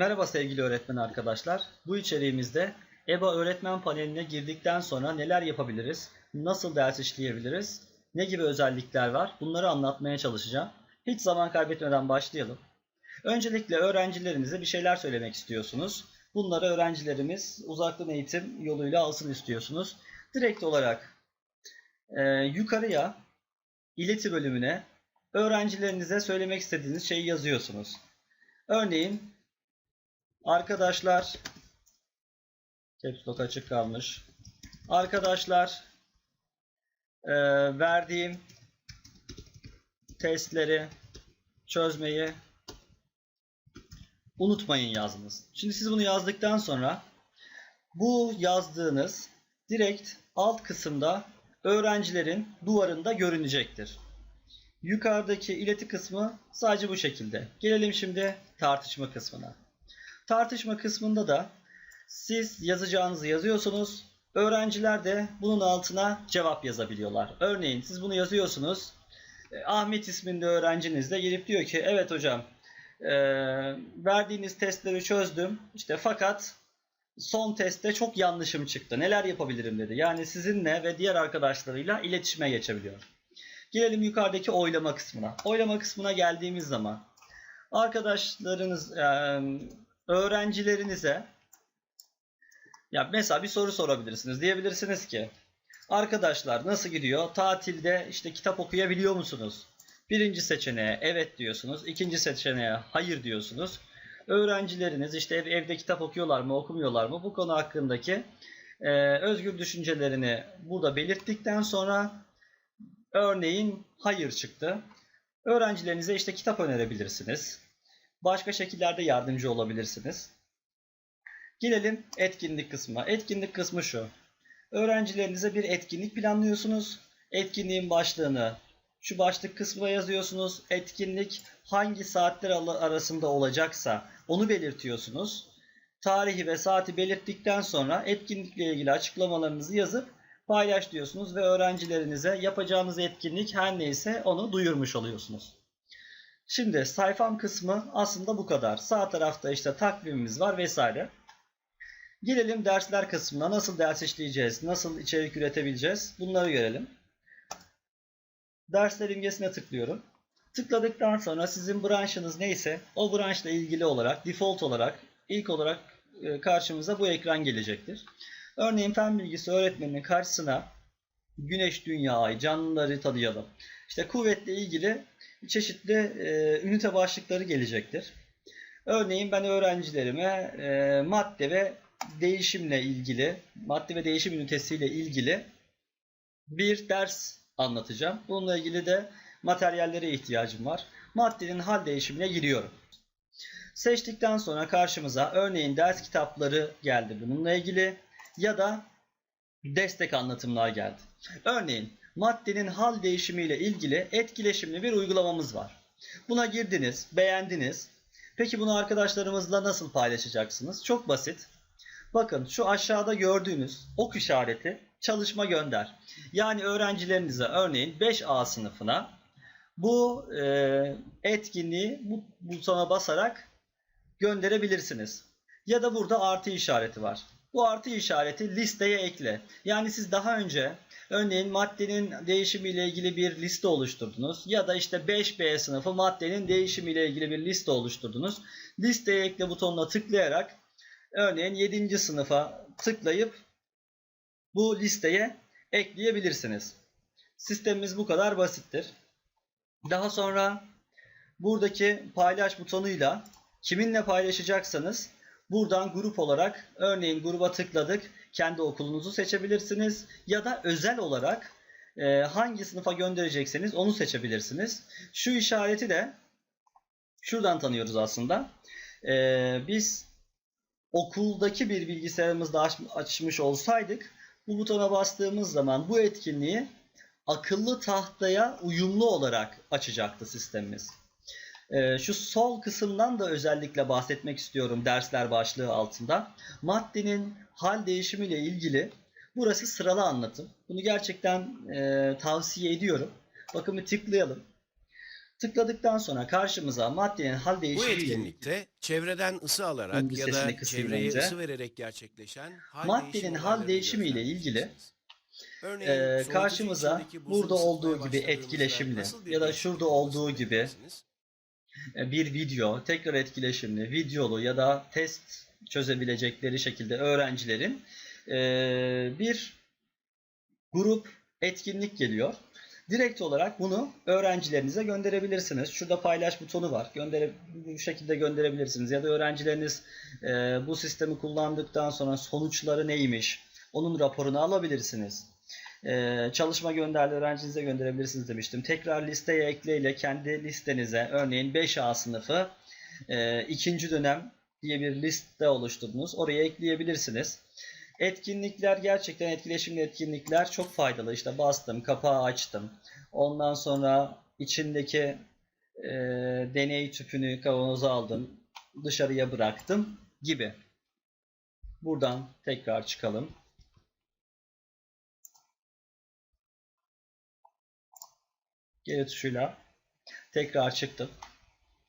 Merhaba sevgili öğretmen arkadaşlar. Bu içeriğimizde EBA öğretmen paneline girdikten sonra neler yapabiliriz, nasıl ders işleyebiliriz, ne gibi özellikler var bunları anlatmaya çalışacağım. Hiç zaman kaybetmeden başlayalım. Öncelikle öğrencilerinize bir şeyler söylemek istiyorsunuz. Bunları öğrencilerimiz uzaktan eğitim yoluyla alsın istiyorsunuz. Direkt olarak e, yukarıya ileti bölümüne öğrencilerinize söylemek istediğiniz şeyi yazıyorsunuz. Örneğin Arkadaşlar Caps Lock açık kalmış. Arkadaşlar e, verdiğim testleri çözmeyi unutmayın yazdınız. Şimdi siz bunu yazdıktan sonra bu yazdığınız direkt alt kısımda öğrencilerin duvarında görünecektir. Yukarıdaki ileti kısmı sadece bu şekilde. Gelelim şimdi tartışma kısmına. Tartışma kısmında da siz yazacağınızı yazıyorsunuz. Öğrenciler de bunun altına cevap yazabiliyorlar. Örneğin siz bunu yazıyorsunuz. E, Ahmet isminde öğrenciniz de gelip diyor ki evet hocam e, verdiğiniz testleri çözdüm. İşte fakat son testte çok yanlışım çıktı. Neler yapabilirim dedi. Yani sizinle ve diğer arkadaşlarıyla iletişime geçebiliyor. Gelelim yukarıdaki oylama kısmına. Oylama kısmına geldiğimiz zaman arkadaşlarınız e, öğrencilerinize ya mesela bir soru sorabilirsiniz. Diyebilirsiniz ki arkadaşlar nasıl gidiyor? Tatilde işte kitap okuyabiliyor musunuz? Birinci seçeneğe evet diyorsunuz. ikinci seçeneğe hayır diyorsunuz. Öğrencileriniz işte ev, evde kitap okuyorlar mı okumuyorlar mı? Bu konu hakkındaki e, özgür düşüncelerini burada belirttikten sonra örneğin hayır çıktı. Öğrencilerinize işte kitap önerebilirsiniz. Başka şekillerde yardımcı olabilirsiniz. Gelelim etkinlik kısmına. Etkinlik kısmı şu. Öğrencilerinize bir etkinlik planlıyorsunuz. Etkinliğin başlığını şu başlık kısmına yazıyorsunuz. Etkinlik hangi saatler arasında olacaksa onu belirtiyorsunuz. Tarihi ve saati belirttikten sonra etkinlikle ilgili açıklamalarınızı yazıp paylaş diyorsunuz ve öğrencilerinize yapacağınız etkinlik her neyse onu duyurmuş oluyorsunuz. Şimdi sayfam kısmı aslında bu kadar. Sağ tarafta işte takvimimiz var vesaire. Gelelim dersler kısmına. Nasıl ders işleyeceğiz? Nasıl içerik üretebileceğiz? Bunları görelim. Dersler imgesine tıklıyorum. Tıkladıktan sonra sizin branşınız neyse o branşla ilgili olarak default olarak ilk olarak e, karşımıza bu ekran gelecektir. Örneğin fen bilgisi öğretmeninin karşısına güneş, dünya, ay, canlıları tanıyalım. İşte kuvvetle ilgili çeşitli e, ünite başlıkları gelecektir. Örneğin ben öğrencilerime e, madde ve değişimle ilgili, madde ve değişim ünitesiyle ilgili bir ders anlatacağım. Bununla ilgili de materyallere ihtiyacım var. Maddenin hal değişimine giriyorum. Seçtikten sonra karşımıza örneğin ders kitapları geldi bununla ilgili ya da destek anlatımlar geldi. Örneğin maddenin hal değişimiyle ilgili etkileşimli bir uygulamamız var. Buna girdiniz, beğendiniz. Peki bunu arkadaşlarımızla nasıl paylaşacaksınız? Çok basit. Bakın şu aşağıda gördüğünüz ok işareti çalışma gönder. Yani öğrencilerinize örneğin 5A sınıfına bu e, etkinliği bu butona basarak gönderebilirsiniz. Ya da burada artı işareti var. Bu artı işareti listeye ekle. Yani siz daha önce örneğin maddenin değişimiyle ilgili bir liste oluşturdunuz ya da işte 5B sınıfı maddenin değişimiyle ilgili bir liste oluşturdunuz. Listeye ekle butonuna tıklayarak örneğin 7. sınıfa tıklayıp bu listeye ekleyebilirsiniz. Sistemimiz bu kadar basittir. Daha sonra buradaki paylaş butonuyla kiminle paylaşacaksanız Buradan grup olarak örneğin gruba tıkladık. Kendi okulunuzu seçebilirsiniz. Ya da özel olarak e, hangi sınıfa gönderecekseniz onu seçebilirsiniz. Şu işareti de şuradan tanıyoruz aslında. E, biz okuldaki bir bilgisayarımızda aç, açmış olsaydık bu butona bastığımız zaman bu etkinliği akıllı tahtaya uyumlu olarak açacaktı sistemimiz. Ee, şu sol kısımdan da özellikle bahsetmek istiyorum dersler başlığı altında. Maddenin hal değişimiyle ilgili burası sıralı anlatım. Bunu gerçekten e, tavsiye ediyorum. Bakın bir tıklayalım. Tıkladıktan sonra karşımıza maddenin hal Bu değişimiyle etkinlikte çevreden ısı alarak ya da çevreye önce. ısı vererek gerçekleşen hal Maddenin değişimi hal olaylarını değişimiyle ilgili. Örneğin, soğutucu karşımıza burada olduğu gibi etkileşimli ya da şurada olduğu gibi e, bir video, tekrar etkileşimli, videolu ya da test çözebilecekleri şekilde öğrencilerin e, bir grup etkinlik geliyor. Direkt olarak bunu öğrencilerinize gönderebilirsiniz. Şurada paylaş butonu var. Göndere, bu şekilde gönderebilirsiniz. Ya da öğrencileriniz e, bu sistemi kullandıktan sonra sonuçları neymiş? Onun raporunu alabilirsiniz. E, çalışma gönderdi öğrencinize gönderebilirsiniz demiştim. Tekrar listeye ekle ile kendi listenize örneğin 5A sınıfı e, ikinci dönem diye bir liste oluşturdunuz. Oraya ekleyebilirsiniz. Etkinlikler gerçekten etkileşimli etkinlikler çok faydalı. İşte bastım, kapağı açtım. Ondan sonra içindeki e, deney tüpünü kavanoza aldım. Dışarıya bıraktım gibi. Buradan tekrar çıkalım. Geri tuşuyla tekrar çıktım.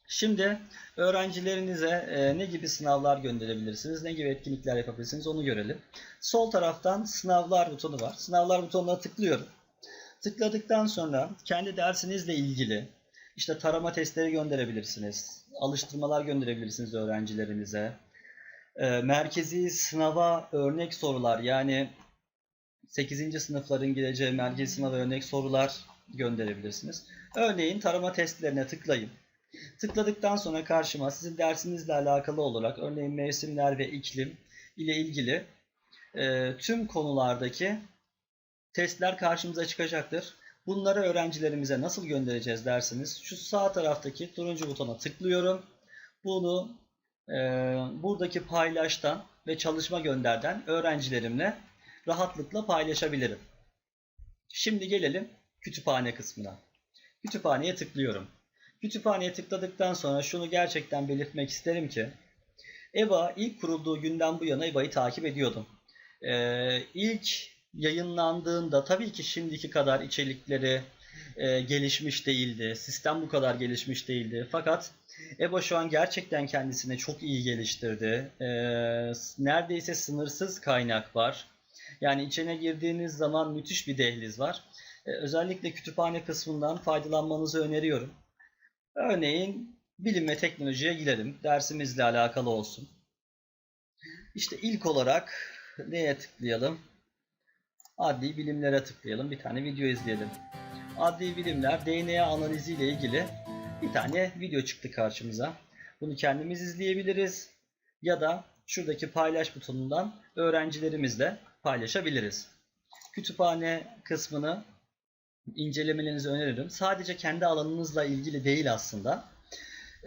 Şimdi öğrencilerinize e, ne gibi sınavlar gönderebilirsiniz, ne gibi etkinlikler yapabilirsiniz onu görelim. Sol taraftan sınavlar butonu var. Sınavlar butonuna tıklıyorum. Tıkladıktan sonra kendi dersinizle ilgili işte tarama testleri gönderebilirsiniz. Alıştırmalar gönderebilirsiniz öğrencilerinize. E, merkezi sınava örnek sorular yani 8. sınıfların gireceği merkezi sınava örnek sorular gönderebilirsiniz. Örneğin tarama testlerine tıklayın. Tıkladıktan sonra karşıma sizin dersinizle alakalı olarak örneğin mevsimler ve iklim ile ilgili e, tüm konulardaki testler karşımıza çıkacaktır. Bunları öğrencilerimize nasıl göndereceğiz derseniz şu sağ taraftaki turuncu butona tıklıyorum. Bunu e, buradaki paylaştan ve çalışma gönderden öğrencilerimle rahatlıkla paylaşabilirim. Şimdi gelelim kütüphane kısmına. Kütüphaneye tıklıyorum. Kütüphaneye tıkladıktan sonra şunu gerçekten belirtmek isterim ki EBA ilk kurulduğu günden bu yana EBA'yı takip ediyordum. Ee, ilk yayınlandığında tabii ki şimdiki kadar içerikleri e, gelişmiş değildi. Sistem bu kadar gelişmiş değildi. Fakat EBA şu an gerçekten kendisini çok iyi geliştirdi. Ee, neredeyse sınırsız kaynak var. Yani içine girdiğiniz zaman müthiş bir dehliz var. Ee, özellikle kütüphane kısmından faydalanmanızı öneriyorum. Örneğin bilim ve teknolojiye girelim. Dersimizle alakalı olsun. İşte ilk olarak neye tıklayalım? Adli bilimlere tıklayalım. Bir tane video izleyelim. Adli bilimler DNA analizi ile ilgili bir tane video çıktı karşımıza. Bunu kendimiz izleyebiliriz. Ya da şuradaki paylaş butonundan öğrencilerimizle paylaşabiliriz. Kütüphane kısmını incelemenizi öneririm. Sadece kendi alanınızla ilgili değil aslında.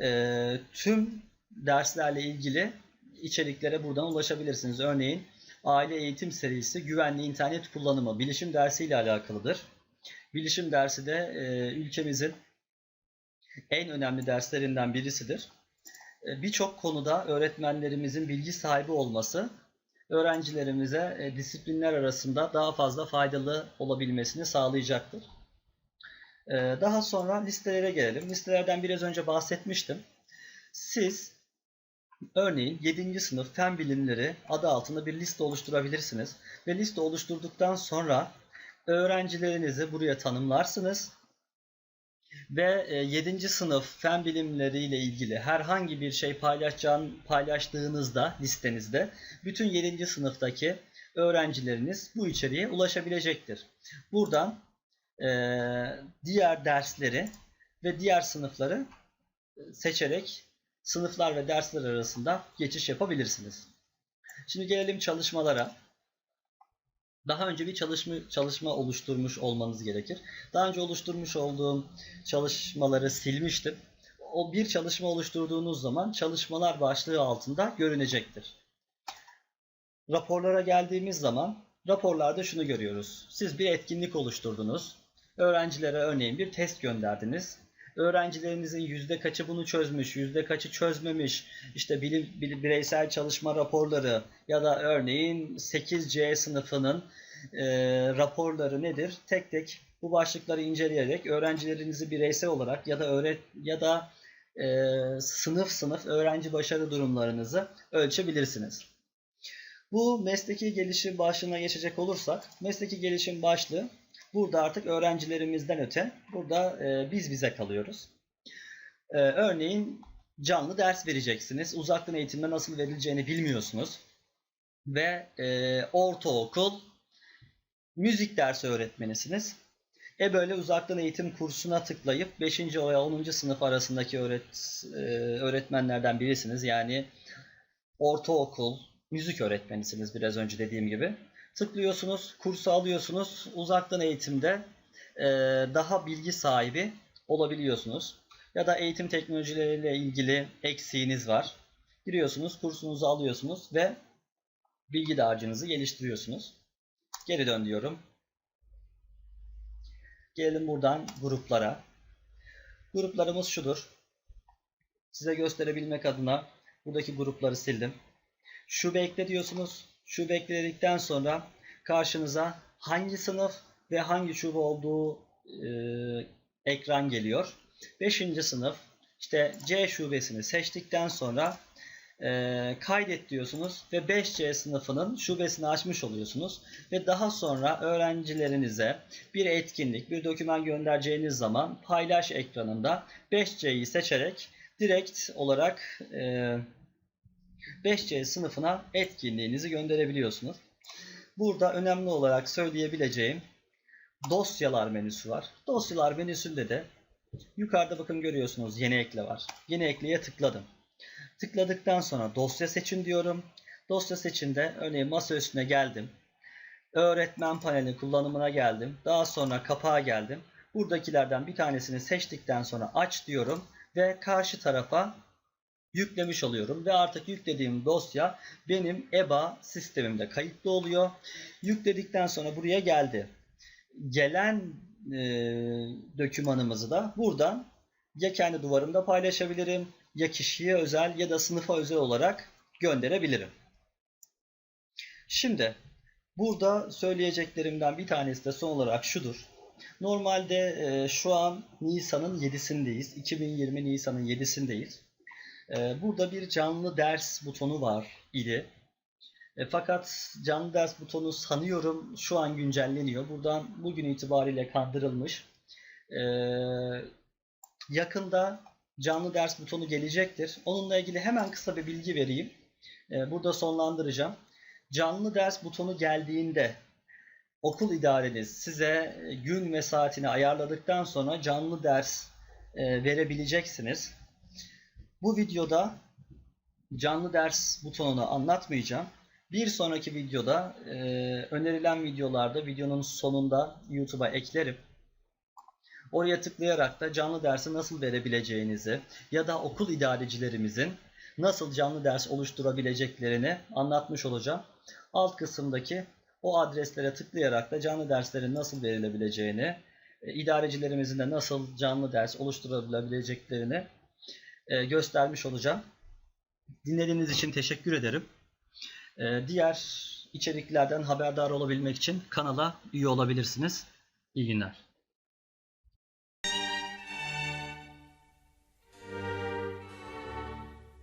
E, tüm derslerle ilgili içeriklere buradan ulaşabilirsiniz. Örneğin aile eğitim serisi güvenli internet kullanımı bilişim dersiyle alakalıdır. Bilişim dersi de e, ülkemizin en önemli derslerinden birisidir. E, Birçok konuda öğretmenlerimizin bilgi sahibi olması öğrencilerimize e, disiplinler arasında daha fazla faydalı olabilmesini sağlayacaktır. E, daha sonra listelere gelelim. Listelerden biraz önce bahsetmiştim. Siz örneğin 7. sınıf fen bilimleri adı altında bir liste oluşturabilirsiniz. Ve liste oluşturduktan sonra öğrencilerinizi buraya tanımlarsınız. Ve 7. sınıf fen bilimleri ile ilgili herhangi bir şey paylaşacağın, paylaştığınızda listenizde bütün 7. sınıftaki öğrencileriniz bu içeriğe ulaşabilecektir. Buradan e, diğer dersleri ve diğer sınıfları seçerek sınıflar ve dersler arasında geçiş yapabilirsiniz. Şimdi gelelim çalışmalara. Daha önce bir çalışma, çalışma oluşturmuş olmanız gerekir. Daha önce oluşturmuş olduğum çalışmaları silmiştim. O bir çalışma oluşturduğunuz zaman çalışmalar başlığı altında görünecektir. Raporlara geldiğimiz zaman raporlarda şunu görüyoruz. Siz bir etkinlik oluşturdunuz. Öğrencilere örneğin bir test gönderdiniz. Öğrencilerinizin yüzde kaçı bunu çözmüş, yüzde kaçı çözmemiş, işte bilim, bireysel çalışma raporları ya da örneğin 8C sınıfının e, raporları nedir? Tek tek bu başlıkları inceleyerek öğrencilerinizi bireysel olarak ya da öğret ya da e, sınıf sınıf öğrenci başarı durumlarınızı ölçebilirsiniz. Bu mesleki gelişim başlığına geçecek olursak, mesleki gelişim başlığı burada artık öğrencilerimizden öte burada e, biz bize kalıyoruz. E, örneğin canlı ders vereceksiniz. Uzaktan eğitimde nasıl verileceğini bilmiyorsunuz. Ve e, ortaokul müzik dersi öğretmenisiniz. E böyle uzaktan eğitim kursuna tıklayıp 5. veya 10. sınıf arasındaki öğret, e, öğretmenlerden birisiniz. Yani ortaokul, müzik öğretmenisiniz biraz önce dediğim gibi. Tıklıyorsunuz, kursu alıyorsunuz. Uzaktan eğitimde e, daha bilgi sahibi olabiliyorsunuz. Ya da eğitim teknolojileriyle ilgili eksiğiniz var. Giriyorsunuz, kursunuzu alıyorsunuz ve bilgi dağarcığınızı geliştiriyorsunuz. Geri dön diyorum. Gelelim buradan gruplara. Gruplarımız şudur. Size gösterebilmek adına buradaki grupları sildim. Şu bekle diyorsunuz. Şu bekledikten sonra karşınıza hangi sınıf ve hangi şube olduğu e, ekran geliyor. 5. sınıf işte C şubesini seçtikten sonra e, kaydet diyorsunuz ve 5C sınıfının şubesini açmış oluyorsunuz ve daha sonra öğrencilerinize bir etkinlik, bir doküman göndereceğiniz zaman paylaş ekranında 5C'yi seçerek direkt olarak e, 5C sınıfına etkinliğinizi gönderebiliyorsunuz. Burada önemli olarak söyleyebileceğim dosyalar menüsü var. Dosyalar menüsünde de yukarıda bakın görüyorsunuz yeni ekle var. Yeni ekleye tıkladım. Tıkladıktan sonra dosya seçin diyorum. Dosya seçinde örneğin masa üstüne geldim. Öğretmen paneli kullanımına geldim. Daha sonra kapağa geldim. Buradakilerden bir tanesini seçtikten sonra aç diyorum ve karşı tarafa yüklemiş oluyorum ve artık yüklediğim dosya benim EBA sistemimde kayıtlı oluyor. Yükledikten sonra buraya geldi. Gelen e, dokümanımızı da buradan ya kendi duvarımda paylaşabilirim ya kişiye özel ya da sınıfa özel olarak gönderebilirim. Şimdi burada söyleyeceklerimden bir tanesi de son olarak şudur. Normalde e, şu an Nisan'ın 7'sindeyiz. 2020 Nisan'ın 7'sindeyiz. E, burada bir canlı ders butonu var idi. E, fakat canlı ders butonu sanıyorum şu an güncelleniyor. Buradan bugün itibariyle kaldırılmış. E, yakında canlı ders butonu gelecektir. Onunla ilgili hemen kısa bir bilgi vereyim. E, burada sonlandıracağım. Canlı ders butonu geldiğinde okul idareniz size gün ve saatini ayarladıktan sonra canlı ders e, verebileceksiniz. Bu videoda canlı ders butonunu anlatmayacağım. Bir sonraki videoda e, önerilen videolarda videonun sonunda YouTube'a eklerim. Oraya tıklayarak da canlı dersi nasıl verebileceğinizi ya da okul idarecilerimizin nasıl canlı ders oluşturabileceklerini anlatmış olacağım. Alt kısımdaki o adreslere tıklayarak da canlı derslerin nasıl verilebileceğini, e, idarecilerimizin de nasıl canlı ders oluşturabileceklerini e, göstermiş olacağım. Dinlediğiniz için teşekkür ederim. E, diğer içeriklerden haberdar olabilmek için kanala üye olabilirsiniz. İyi günler.